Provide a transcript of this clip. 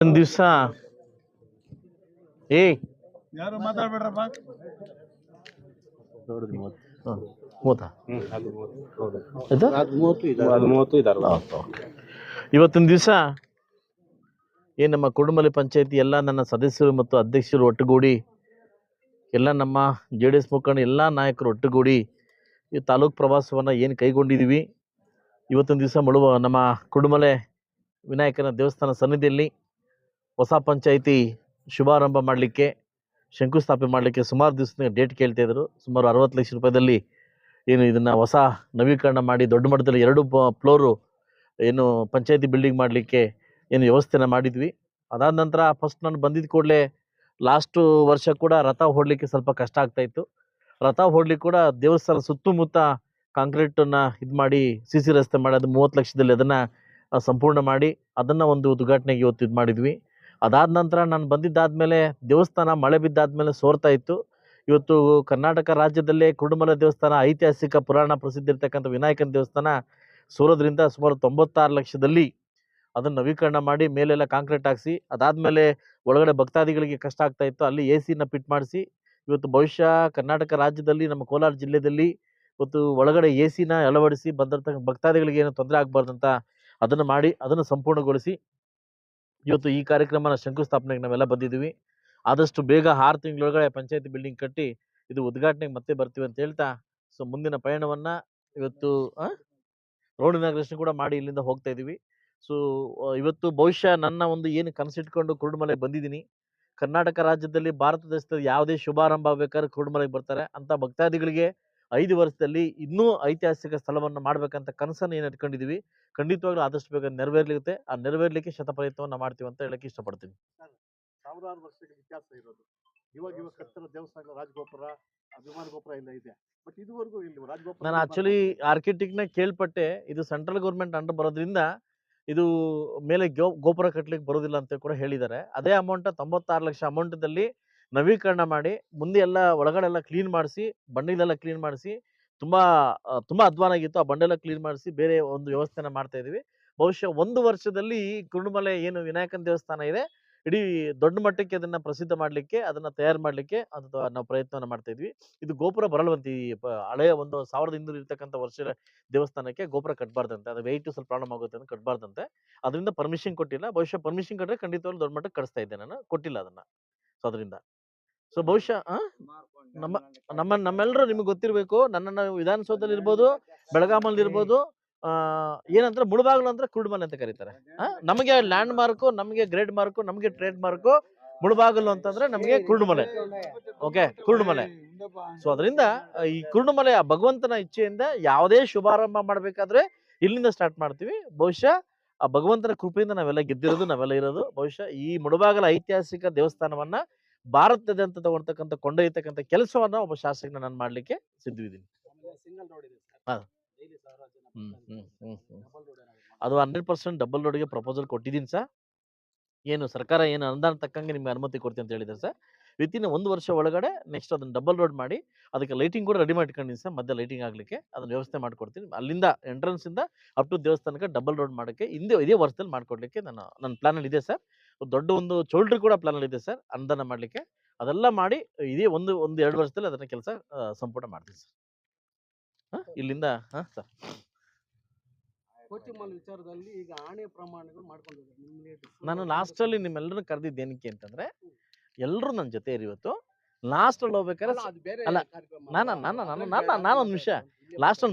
ಒಂದ್ ದಿವ್ಸ. ಏ ಯಾರು ಮಾತಾಡ್ಬೇಡ್ರಪ್ಪ? ಇವತ್ತಿನ ದಿವಸ ಏ ನಮ್ಮ ಕುಡುಮಲಿ ಪಂಚಾಯತಿ ಎಲ್ಲ ನನ್ನ ಸದಸ್ಯರು ಮತ್ತು ಅಧ್ಯಕ್ಷರು ಒಟ್ಟುಗೂಡಿ ಎಲ್ಲ ನಮ್ಮ ಜೆ ಡಿ ಎಸ್ ಮುಖಂಡ ಎಲ್ಲ ನಾಯಕರು ಒಟ್ಟುಗೂಡಿ ಈ ತಾಲೂಕು ಪ್ರವಾಸವನ್ನು ಏನು ಕೈಗೊಂಡಿದ್ದೀವಿ ಇವತ್ತಿನ ದಿವಸ ಮಳುವ ನಮ್ಮ ಕುಡುಮಲೆ ವಿನಾಯಕನ ದೇವಸ್ಥಾನ ಸನ್ನಿಧಿಯಲ್ಲಿ ಹೊಸ ಪಂಚಾಯಿತಿ ಶುಭಾರಂಭ ಮಾಡಲಿಕ್ಕೆ, ಶಂಕುಸ್ಥಾಪನೆ ಮಾಡಲಿಕ್ಕೆ ಸುಮಾರು ದಿವಸ ಡೇಟ್ ಕೇಳ್ತಾ ಇದ್ರು. ಸುಮಾರು ಅರವತ್ತು ಲಕ್ಷ ರೂಪಾಯಿದಲ್ಲಿ ಏನು ಇದನ್ನು ಹೊಸ ನವೀಕರಣ ಮಾಡಿ ದೊಡ್ಡ ಮಟ್ಟದಲ್ಲಿ ಎರಡು ಫ್ಲೋರು ಏನು ಪಂಚಾಯತಿ ಬಿಲ್ಡಿಂಗ್ ಮಾಡಲಿಕ್ಕೆ ಏನು ವ್ಯವಸ್ಥೆನ ಮಾಡಿದ್ವಿ. ಅದಾದ ನಂತರ ಫಸ್ಟ್ ನಾನು ಬಂದಿದ್ದ ಕೂಡಲೇ ಲಾಸ್ಟು ವರ್ಷ ಕೂಡ ರಥ ಹೊಡಲಿಕ್ಕೆ ಸ್ವಲ್ಪ ಕಷ್ಟ ಆಗ್ತಾ ಇತ್ತು. ರಥ ಹೊಡ್ಲಿಕ್ಕೆ ಕೂಡ ದೇವಸ್ಥಾನ ಸುತ್ತಮುತ್ತ ಕಾಂಕ್ರೀಟನ್ನು ಇದು ಮಾಡಿ ಸಿ ಸಿ ರಸ್ತೆ ಮಾಡಿ ಅದು ಮೂವತ್ತು ಲಕ್ಷದಲ್ಲಿ ಅದನ್ನು ಸಂಪೂರ್ಣ ಮಾಡಿ ಅದನ್ನು ಒಂದು ಉದ್ಘಾಟನೆಗೆ ಇವತ್ತು ಇದು ಮಾಡಿದ್ವಿ. ಅದಾದ ನಂತರ ನಾನು ಬಂದಿದ್ದಾದಮೇಲೆ ದೇವಸ್ಥಾನ ಮಳೆ ಬಿದ್ದಾದಮೇಲೆ ಸೋರ್ತಾ ಇತ್ತು. ಇವತ್ತು ಕರ್ನಾಟಕ ರಾಜ್ಯದಲ್ಲೇ ಕುರುಡುಮಲ ದೇವಸ್ಥಾನ, ಐತಿಹಾಸಿಕ ಪುರಾಣ ಪ್ರಸಿದ್ಧ ಇರ್ತಕ್ಕಂಥ ವಿನಾಯಕನ ದೇವಸ್ಥಾನ ಸೋರೋದ್ರಿಂದ ಸುಮಾರು ತೊಂಬತ್ತಾರು ಲಕ್ಷದಲ್ಲಿ ಅದನ್ನು ನವೀಕರಣ ಮಾಡಿ ಮೇಲೆಲ್ಲ ಕಾಂಕ್ರೀಟ್ ಹಾಕಿಸಿ ಅದಾದಮೇಲೆ ಒಳಗಡೆ ಭಕ್ತಾದಿಗಳಿಗೆ ಕಷ್ಟ ಆಗ್ತಾ ಇತ್ತು. ಅಲ್ಲಿ ಎ ಸಿನ ಫಿಟ್ ಮಾಡಿಸಿ, ಇವತ್ತು ಬಹುಶಃ ಕರ್ನಾಟಕ ರಾಜ್ಯದಲ್ಲಿ, ನಮ್ಮ ಕೋಲಾರ ಜಿಲ್ಲೆಯಲ್ಲಿ ಇವತ್ತು ಒಳಗಡೆ ಎ ಸಿನ ಅಳವಡಿಸಿ ಬಂದಿರ್ತಕ್ಕ ಭಕ್ತಾದಿಗಳಿಗೆ ಏನು ತೊಂದರೆ ಆಗಬಾರ್ದಂತ ಅದನ್ನು ಮಾಡಿ, ಅದನ್ನು ಸಂಪೂರ್ಣಗೊಳಿಸಿ ಇವತ್ತು ಈ ಕಾರ್ಯಕ್ರಮನ ಶಂಕುಸ್ಥಾಪನೆಗೆ ನಾವೆಲ್ಲ ಬಂದಿದ್ದೀವಿ. ಆದಷ್ಟು ಬೇಗ ಆರು ತಿಂಗಳೊಳಗಡೆ ಪಂಚಾಯತಿ ಬಿಲ್ಡಿಂಗ್ ಕಟ್ಟಿ ಇದು ಉದ್ಘಾಟನೆಗೆ ಮತ್ತೆ ಬರ್ತೀವಿ ಅಂತ ಹೇಳ್ತಾ, ಸೊ ಮುಂದಿನ ಪಯಣವನ್ನು ಇವತ್ತು ರೋಡ್ ಇನಾಗ್ರೇಷನ್ ಕೂಡ ಮಾಡಿ ಇಲ್ಲಿಂದ ಹೋಗ್ತಾ ಇದ್ದೀವಿ. ಸೊ ಇವತ್ತು ಬಹುಶಃ ನನ್ನ ಒಂದು ಏನು ಕನಸಿಟ್ಕೊಂಡು ಕುರುಡುಮಲೆಗೆ ಬಂದಿದ್ದೀನಿ. ಕರ್ನಾಟಕ ರಾಜ್ಯದಲ್ಲಿ ಭಾರತ ದೇಶದಲ್ಲಿ ಯಾವುದೇ ಶುಭಾರಂಭ ಆಗ್ಬೇಕಾದ್ರೆ ಕುರುಡುಮಲೆಗೆ ಬರ್ತಾರೆ. ಅಂತ ಭಕ್ತಾದಿಗಳಿಗೆ ಐದು ವರ್ಷದಲ್ಲಿ ಇನ್ನೂ ಐತಿಹಾಸಿಕ ಸ್ಥಳವನ್ನು ಮಾಡ್ಬೇಕಂತ ಕನಸನ್ನು ಏನು ಇಟ್ಕೊಂಡಿದ್ದೀವಿ ಖಂಡಿತವಾಗ್ಲೂ ಆದಷ್ಟು ಬೇಗ ನೆರವೇರ್ಲಿರುತ್ತೆ ಆ ನೆರವೇರ್ಲಿಕ್ಕೆ ಶತಪ್ರಯತ್ನವನ್ನು ಮಾಡ್ತೀವಿ ಅಂತ ಹೇಳಕ್ಕೆ ಇಷ್ಟಪಡ್ತೀನಿ. ಸಾವಿರಾರು ವರ್ಷಗಳ ಇತಿಹಾಸ ಇರೋದು. ಇವಾಗ ಇವಾಗ ಕಟ್ಟಿರೋ ದೇವಸ್ಥಾನ ರಾಜಗೋಪುರ ವಿಮಾನ ಗೋಪುರ ಎಲ್ಲ ಇದೆ. ಬಟ್ ಇದುವರೆಗೂ ಇಲ್ಲಿ ರಾಜಗೋಪುರ ನಾನು ಆಕ್ಚುಲಿ ಆರ್ಕಿಟೆಕ್ಟ್ನ ಕೇಳ್ಪಟ್ಟೆ ಇದು ಸೆಂಟ್ರಲ್ ಗೌರ್ಮೆಂಟ್ ಅಂಡರ್ ಬರೋದ್ರಿಂದ ಇದು ಮೇಲೆ ಗೋಪುರ ಕಟ್ಟಲಿಕ್ಕೆ ಬರೋದಿಲ್ಲ ಅಂತ ಕೂಡ ಹೇಳಿದ್ದಾರೆ. ಅದೇ ಅಮೌಂಟ್ ತೊಂಬತ್ತಾರು ಲಕ್ಷ ಅಮೌಂಟದಲ್ಲಿ ನವೀಕರಣ ಮಾಡಿ, ಮುಂದೆ ಎಲ್ಲ ಒಳಗಡೆ ಎಲ್ಲ ಕ್ಲೀನ್ ಮಾಡಿಸಿ, ಬಂಡಿಲೆಲ್ಲ ಕ್ಲೀನ್ ಮಾಡಿಸಿ, ತುಂಬಾ ತುಂಬ ಅಧ್ವಾನ ಆಗಿತ್ತು. ಆ ಬಂಡೆಲ್ಲ ಕ್ಲೀನ್ ಮಾಡಿಸಿ, ಬೇರೆ ಒಂದು ವ್ಯವಸ್ಥೆನ ಮಾಡ್ತಾ ಇದೀವಿ ಬಹುಶಃ ಒಂದು ವರ್ಷದಲ್ಲಿ ಕುರುಡುಮಲೆ ಏನು ವಿನಾಯಕನ ದೇವಸ್ಥಾನ ಇದೆ, ಇಡೀ ದೊಡ್ಡ ಮಟ್ಟಕ್ಕೆ ಅದನ್ನ ಪ್ರಸಿದ್ಧ ಮಾಡಲಿಕ್ಕೆ, ಅದನ್ನ ತಯಾರು ಮಾಡಲಿಕ್ಕೆ ಅದು ನಾವು ಪ್ರಯತ್ನವನ್ನು ಮಾಡ್ತಾ ಇದ್ವಿ. ಇದು ಗೋಪುರ ಬರಲ್ವಂತ ಈ ಹಳೆಯ ಒಂದು ಸಾವಿರದ ಇನ್ನೂರು ಇರ್ತಕ್ಕಂಥ ವರ್ಷದ ದೇವಸ್ಥಾನಕ್ಕೆ ಗೋಪುರ ಕಟ್ಟಬಾರ್ದಂತೆ ಅದು ವೆಯ್ಟು ಸ್ವಲ್ಪ ಪ್ರಾಬ್ಲಮ್ ಆಗುತ್ತೆ ಅಂತ ಕಟ್ಟಬಾರ್ದಂತೆ ಅದರಿಂದ ಪರ್ಮಿಷನ್ ಕೊಟ್ಟಿಲ್ಲ. ಬಹುಶಃ ಪರ್ಮಿಷನ್ ಕೊಟ್ಟರೆ ಖಂಡಿತವಾಗ್ಲೂ ದೊಡ್ಡ ಮಟ್ಟಕ್ಕೆ ಕಳಿಸ್ತಾ ಇದ್ದೆ ನಾನು, ಕೊಟ್ಟಿಲ್ಲ ಅದನ್ನ. ಸೊ, ಅದರಿಂದ. ಸೊ ಬಹುಶಃ? ನಮ್ಮ ನಮ್ಮ ನಮ್ಮೆಲ್ಲರೂ ನಿಮ್ಗೆ ಗೊತ್ತಿರಬೇಕು. ನನ್ನನ್ನು ವಿಧಾನಸೌಧದಲ್ಲಿ ಇರ್ಬೋದು ಬೆಳಗಾಮಲ್ಲಿ ಇರ್ಬೋದು ಆ, ಏನಂದ್ರೆ ಮುಳುಬಾಗ್ಲು ಅಂದ್ರೆ ಕುರುಡುಮಲೆ ಅಂತ ಕರೀತಾರೆ? ನಮಗೆ ಲ್ಯಾಂಡ್ ಮಾರ್ಕು ನಮಗೆ ಗ್ರೇಡ್ ಮಾರ್ಕು ನಮಗೆ ಟ್ರೇಡ್ ಮಾರ್ಕು ಮುಳುಬಾಗಲು ಅಂತಂದ್ರೆ ನಮಗೆ ಕುರುಡುಮಲೆ ಓಕೆ ಕುರುಡುಮಲೆ ಸೊ ಅದರಿಂದ ಈ ಕುರುಡುಮಲೆ ಆ ಭಗವಂತನ ಇಚ್ಛೆಯಿಂದ ಯಾವುದೇ ಶುಭಾರಂಭ ಮಾಡಬೇಕಾದ್ರೆ ಇಲ್ಲಿಂದ ಸ್ಟಾರ್ಟ್ ಮಾಡ್ತೀವಿ. ಬಹುಶಃ ಆ ಭಗವಂತನ ಕೃಪೆಯಿಂದ ನಾವೆಲ್ಲ ಗೆದ್ದಿರೋದು ನಾವೆಲ್ಲ ಇರೋದು. ಬಹುಶಃ ಈ ಮುಳುಬಾಗಲ ಐತಿಹಾಸಿಕ ದೇವಸ್ಥಾನವನ್ನ ಭಾರತದಾದ್ಯಂತ ತಗೊಳ್ತಕ್ಕಂಥ ಕೊಂಡೊಯ್ಯತಕ್ಕಂಥ ಕೆಲಸವನ್ನ ಒಬ್ಬ ಶಾಸಕನ ನಾನು ಮಾಡ್ಲಿಕ್ಕೆ ಸಿದ್ಧವಿದ್ದೀನಿ. ಅದು ಹಂಡ್ರೆಡ್ ಪರ್ಸೆಂಟ್ ಡಬಲ್ ರೋಡ್ಗೆ ಪ್ರಪೋಸಲ್ ಕೊಟ್ಟಿದ್ದೀನಿ ಸರ್. ಏನು ಸರ್ಕಾರ ಏನು ಅನುದಾನ ತಕ್ಕಂಗೆ ನಿಮಗೆ ಅನುಮತಿ ಕೊಡ್ತೀನಿ ಅಂತ ಹೇಳಿದ್ದಾರೆ ಸರ್. ವಿತಿನ್ ಒಂದು ವರ್ಷ ಒಳಗಡೆ ನೆಕ್ಸ್ಟ್ ಅದನ್ನ ಡಬಲ್ ರೋಡ್ ಮಾಡಿ ಅದಕ್ಕೆ ಲೈಟಿಂಗ್ ಕೂಡ ರೆಡಿ ಮಾಡ್ಕೊಂಡಿದ್ದೀನಿ ಸರ್. ಮಧ್ಯೆ ಲೈಟಿಂಗ್ ಆಗಲಿಕ್ಕೆ ಅದನ್ನ ವ್ಯವಸ್ಥೆ ಮಾಡಿಕೊಡ್ತೀನಿ. ಅಲ್ಲಿಂದ ಎಂಟ್ರೆನ್ಸಿಂದ ಇಂದ ಅಪ್ ಟು ದೇವಸ್ಥಾನಕ್ಕೆ ಡಬಲ್ ರೋಡ್ ಮಾಡೋಕ್ಕೆ ಹಿಂದೆ ಇದೇ ವರ್ಷದಲ್ಲಿ ಮಾಡಿಕೊಡ್ಲಿಕ್ಕೆ ನಾನು ನನ್ನ ಪ್ಲಾನಲ್ಲಿ ಇದೆ ಸರ್. ದೊಡ್ಡ ಒಂದು ಚೌಲ್ಟ್ರಿ ಕೂಡ ಪ್ಲಾನಲ್ಲಿ ಇದೆ ಸರ್. ಅನುದಾನ ಮಾಡಲಿಕ್ಕೆ. ಅದೆಲ್ಲ ಮಾಡಿ ಇದೇ ಒಂದು ಒಂದು ಎರಡು ವರ್ಷದಲ್ಲಿ ಅದನ್ನ ಕೆಲಸ ಸಂಪೂರ್ಣ ಮಾಡ್ತೀವಿ ಸರ್. ಹಾಂ? ಇಲ್ಲಿಂದ ಹಾಂ ಸರ್. ವಿಚಾರದಲ್ಲಿ ಈಗ ಆಣೆ ಪ್ರಮಾಣಗಳು ಮಾಡ್ಕೊಂಡಿದ್ದಾರೆ ನಾನು ಲಾಸ್ಟಲ್ಲಿ ನಿಮ್ಮೆಲ್ಲರೂ ಕರೆದಿದ್ದು ಏನಕ್ಕೆ ಅಂತಂದ್ರೆ ಎಲ್ಲರೂ ನನ್ನ ಜೊತೆ ಇವತ್ತು ಲಾಸ್ಟಲ್ಲಿ ಹೋಗ್ಬೇಕಾದ್ರೆ ಅಲ್ಲ, ನಾನು-. ನಾನು- ನಾನು- ನಾನು- ಒಂದು ವಿಷಯ. ಇಲ್ಲಿ ಲಾಸ್ಟ್